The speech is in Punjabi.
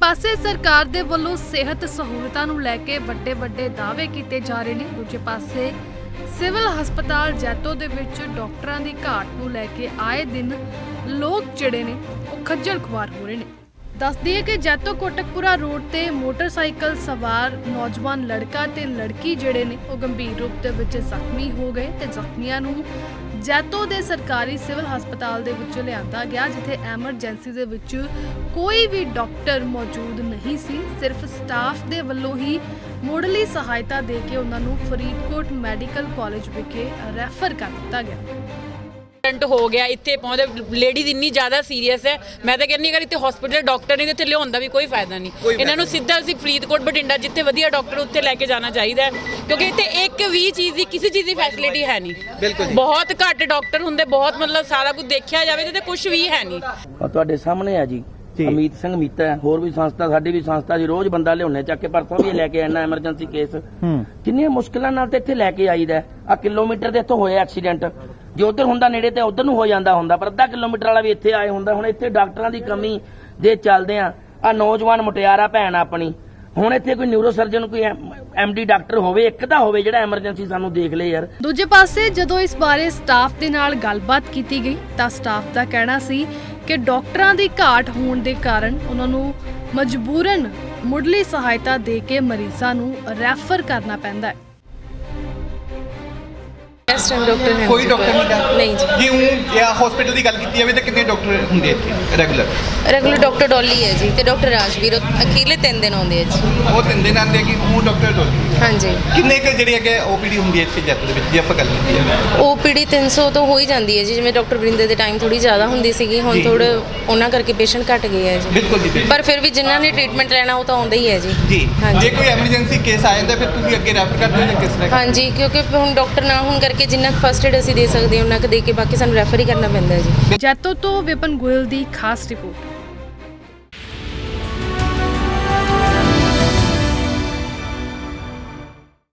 ਪਾਸੇ ਸਰਕਾਰ ਦੇ ਵੱਲੋਂ ਸਿਹਤ ਸਹੂਲਤਾਂ ਨੂੰ ਲੈ ਕੇ ਵੱਡੇ ਵੱਡੇ ਦਾਅਵੇ ਕੀਤੇ ਜਾ ਰਹੇ ਨੇ। ਦੂਜੇ ਪਾਸੇ ਸਿਵਲ ਹਸਪਤਾਲ ਜੈਤੋ ਦੇ ਵਿੱਚ ਡਾਕਟਰਾਂ ਦੀ ਘਾਟ ਨੂੰ ਲੈ ਕੇ ਆਏ ਦਿਨ ਲੋਕ ਜਿਹੜੇ ਨੇ, ਉਹ ਖੱਜਲ ਖੁਆਰ ਹੋ ਰਹੇ ਨੇ। ਦੱਸਦੀ ਹੈ ਕਿ ਜੈਤੋ ਕੋਟਕਪੁਰਾ ਰੋਡ ਤੇ ਮੋਟਰਸਾਈਕਲ ਸਵਾਰ ਨੌਜਵਾਨ ਲੜਕਾ ਤੇ ਲੜਕੀ ਜਿਹੜੇ ਨੇ, ਉਹ ਗੰਭੀਰ ਰੂਪ ਦੇ ਵਿੱਚ ਜ਼ਖਮੀ ਹੋ ਗਏ ਤੇ ਜ਼ਖਮੀਆਂ ਨੂੰ ਜੈਤੋ ਦੇ ਸਰਕਾਰੀ ਸਿਵਲ ਹਸਪਤਾਲ ਦੇ ਵਿੱਚ ਲਿਆਂਦਾ ਗਿਆ, ਜਿੱਥੇ ਐਮਰਜੈਂਸੀ ਦੇ ਵਿੱਚ ਕੋਈ ਵੀ ਡਾਕਟਰ ਮੌਜੂਦ ਨਹੀਂ ਸੀ। ਸਿਰਫ ਸਟਾਫ ਦੇ ਵੱਲੋਂ ਹੀ ਮੁੱਢਲੀ ਸਹਾਇਤਾ ਦੇ ਕੇ ਉਹਨਾਂ ਨੂੰ ਫਰੀਦਕੋਟ ਮੈਡੀਕਲ ਕਾਲਜ ਵਿਖੇ ਰੈਫਰ ਕਰ ਦਿੱਤਾ ਗਿਆ। ਐਕਸੀਡੈਂਟ ਹੋ ਗਿਆ ਇੱਥੇ ਪਹੁੰਚਦੇ ਲੇਡੀਜ਼ ਇੰਨੀ ਜ਼ਿਆਦਾ ਸੀਰੀਅਸ ਹੈ। ਮੈਂ ਤਾਂ ਕਹਿੰਨੀ ਅਗਰ ਇੱਥੇ ਹਸਪੀਟਲ ਡਾਕਟਰ ਨਹੀਂ ਤੇ ਇੱਥੇ ਲਿਆਉਣ ਦਾ ਵੀ ਕੋਈ ਫਾਇਦਾ ਨਹੀਂ। ਇਹਨਾਂ ਨੂੰ ਸਿੱਧਾ ਅਸੀਂ ਫਰੀਦਕੋਟ ਬਠਿੰਡਾ ਜਿੱਥੇ ਵਧੀਆ ਡਾਕਟਰ ਉੱਥੇ ਲੈ ਕੇ ਜਾਣਾ ਚਾਹੀਦਾ ਹੈ। ਕਿਉਂਕਿ ਇੱਥੇ ਇੱਕ ਵੀ ਚੀਜ਼ ਦੀ ਕਿਸੇ ਚੀਜ਼ ਦੀ ਫੈਸਿਲਿਟੀ ਹੈ ਨਹੀਂ। ਬਿਲਕੁਲ ਜੀ। ਬਹੁਤ ਘੱਟ ਡਾਕਟਰ ਹੁੰਦੇ ਬਹੁਤ ਮਤਲਬ ਸਾਰਾ ਕੁਝ ਦੇਖਿਆ ਜਾਵੇ ਤੇ ਕੁਝ ਵੀ ਹੈ ਨਹੀਂ। ਆ ਤੁਹਾਡੇ ਸਾਹਮਣੇ ਆ ਜੀ ਅਮੀਤ ਸਿੰਘ ਮੀਤਾ ਹੈ ਹੋਰ ਵੀ ਸੰਸਥਾ ਸਾਡੀ ਵੀ ਸੰਸਥਾ ਜੀ ਰੋਜ਼ ਬੰਦਾ ਲਿਆਉਣੇ ਚੱਕ ਕੇ ਪਰਸੋਂ ਵੀ ਲੈ ਕੇ ਆਣਾ ਐਮਰਜੈਂਸੀ ਕੇਸ ਕਿੰਨੀਆਂ ਮੁਸ਼ਕਲਾਂ ਨਾਲ ਤੇ ਇੱਥੇ ਲੈ ਕੇ ਆਈਦਾ ਆ ਕਿਲੋਮੀਟਰ ਦੇ ਇੱਥੋਂ ਹੋਇਆ ਐਕਸੀਡੈਂਟ ਜੇ ਉਧਰ ਹੁੰਦਾ ਨੇੜੇ ਤੇ ਉਧਰ ਨੂੰ ਹੋ ਜਾਂਦਾ ਹੁੰਦਾ, ਪਰ ਅੱਧਾ ਕਿਲੋਮੀਟਰ ਵਾਲਾ ਵੀ ਇੱਥੇ ਆਏ ਹੁੰਦਾ, ਹੁਣ ਇੱਥੇ ਡਾਕਟਰਾਂ ਦੀ ਕਮੀ ਦੇ ਚੱਲਦੇ ਆ। ਆ ਨੌਜਵਾਨ ਮੁਟਿਆਰਾ ਭੈਣ ਆਪਣੀ, ਹੁਣ ਇੱਥੇ ਕੋਈ ਨਿਊਰੋ ਸਰਜਨ ਕੋਈ ਐਮਡੀ ਡਾਕਟਰ ਹੋਵੇ, ਇੱਕ ਤਾਂ ਹੋਵੇ ਜਿਹੜਾ ਐਮਰਜੈਂਸੀ ਸਾਨੂੰ ਦੇਖ ਲੇ ਯਾਰ। ਦੂਜੇ ਪਾਸੇ ਜਦੋਂ ਇਸ ਬਾਰੇ ਸਟਾਫ ਦੇ ਨਾਲ ਗੱਲਬਾਤ ਕੀਤੀ ਗਈ, ਤਾਂ ਸਟਾਫ ਦਾ ਕਹਿਣਾ ਸੀ ਕਿ ਡਾਕਟਰਾਂ ਦੀ ਘਾਟ ਹੋਣ ਦੇ ਕਾਰਨ ਉਹਨਾਂ ਨੂੰ ਮਜਬੂਰਨ ਮੁੱਢਲੀ ਸਹਾਇਤਾ ਦੇ ਕੇ ਮਰੀਜ਼ਾਂ ਨੂੰ ਰੈਫਰ ਕਰਨਾ ਪੈਂਦਾ ਹੈ। ਇਸ ਟਾਈਮ ਡਾਕਟਰ ਹੈ ਕੋਈ ਡਾਕਟਰ ਨਹੀਂ ਜੀ। ਜੇ ਉਹ ਜਾਂ ਹਸਪੀਟਲ ਦੀ ਗੱਲ ਕੀਤੀ ਜਾਵੇ ਤਾਂ ਕਿੰਨੇ ਡਾਕਟਰ ਹੁੰਦੇ ਇੱਥੇ ਰੈਗੂਲਰ ਰੈਗੂਲਰ ਡਾਕਟਰ ਡੋਲੀ ਹੈ ਜੀ ਤੇ ਡਾਕਟਰ ਰਾਜਵੀਰ ਉਹ ਅਖੀਰਲੇ ਤਿੰਨ ਦਿਨ ਆਉਂਦੇ ਆ ਜੀ। ਉਹ ਤਿੰਨ ਦਿਨ ਆਉਂਦੇ ਆ ਕਿ ਉਹ ਡਾਕਟਰ ਡੋਲੀ? ਹਾਂਜੀ। ਕਿੰਨੇ ਕੁ ਜਿਹੜੀ ਹੈਗੇ ਓਪੀਡੀ ਹੁੰਦੀ ਹੈ ਇੱਥੇ ਜੈਪੁਰ ਦੇ ਵਿੱਚ ਜੇ ਆਪਾਂ ਗੱਲ ਕੀਤੀ ਜਾਵੇ? ਓਪੀਡੀ 300 ਤੋਂ ਹੋ ਹੀ ਜਾਂਦੀ ਹੈ ਜੀ ਜਿਵੇਂ ਡਾਕਟਰ ਵਰਿੰਦਰ ਦੇ ਟਾਈਮ ਥੋੜੀ ਜ਼ਿਆਦਾ ਹੁੰਦੀ ਸੀਗੀ ਹੁਣ। ਥੋੜੇ ਉਹਨਾਂ ਕਰਕੇ ਪੇਸ਼ੈਂਟ ਘਟ ਗਏ ਹੈ ਜੀ। ਬਿਲਕੁਲ ਜੀ ਬਿਲਕੁਲ। ਪਰ ਫਿਰ ਵੀ ਜਿਨ੍ਹਾਂ ਨੇ ਟ੍ਰੀਟਮੈਂਟ ਲੈਣਾ ਉਹ ਤਾਂ ਆਉਂਦਾ ਹੀ ਹੈ ਜੀ। ਜੀ। ਹਾਂਜੀ। ਜੇ ਕੋਈ ਐਮਰਜੈਂਸੀ ਕੇਸ ਆ ਜਾਂਦਾ ਫਿਰ ਤੁਸੀਂ ਅੱਗੇ ਰੈਫਰ ਕਰਦੇ ਹੋ ਜਾਂ ਕਿਸ ਤਰ੍ਹਾਂ? ਹਾਂਜੀ ਕਿਉਂਕਿ ਹੁਣ ਡਾਕਟਰ ਨਾ ਹੋਣ ਕਰਕੇ ਜਿੰਨਾ ਫਸਟ ਏਡ ਅਸੀਂ ਦੇ ਸਕਦੇ ਹਾਂ ਉਹਨਾਂ ਕੁ ਦੇ ਕੇ ਬਾਕੀ ਸਾਨੂੰ ਰੈਫਰ ਹੀ ਕਰਨਾ ਪੈਂਦਾ ਜੀ। ਜੈਤੋ ਤੋਂ ਵਿਪਨ ਗੋਇਲ ਦੀ ਖਾਸ ਰਿਪੋਰਟ।